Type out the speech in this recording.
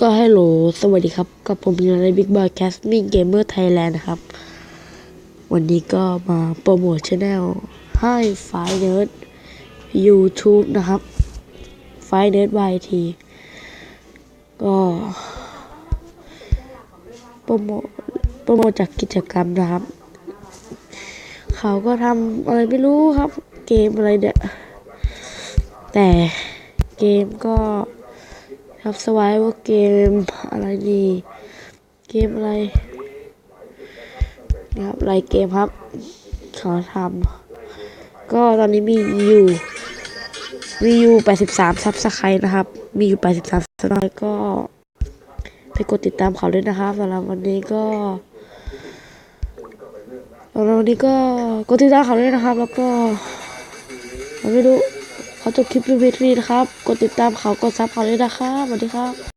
ก็ให้โหลสวัสดีครับ กับผมยนในบิ๊กบอยแคสติ้งเกมเมอร์ไทยแลนด์นะครับ วันนี้ก็มาโปรโมทช anel ให้ไฟเนิร์ด YouTube นะครับไฟเนิร์ดวทีก็โปรโมทโปรโมทจากกิจกรรมนะครับ เขาก็ทำอะไรไม่รู้ครับ เกมอะไรเนี่ยแต่เกมก็ ครับสวายว่าเกมอะไรดีเกมอะไรนะครับไรเกมครับขาทำก็ตอนนี้มีอยู่มีอยู่ 83ซับสไครต์นะครับ มีอยู่ 83ซับสไครต์ก็ไปกดติดตามเขาด้วยนะครับสำหรับวันนี้ก็สำหรับวันนี้ก็กดติดตามเขาด้วยนะครับ แล้วก็มไม่รู้ ขอจบคลิปวิดีโอนี้นะครับ กดติดตามเขากดซับเขาด้วยนะครับสวัสดีครับ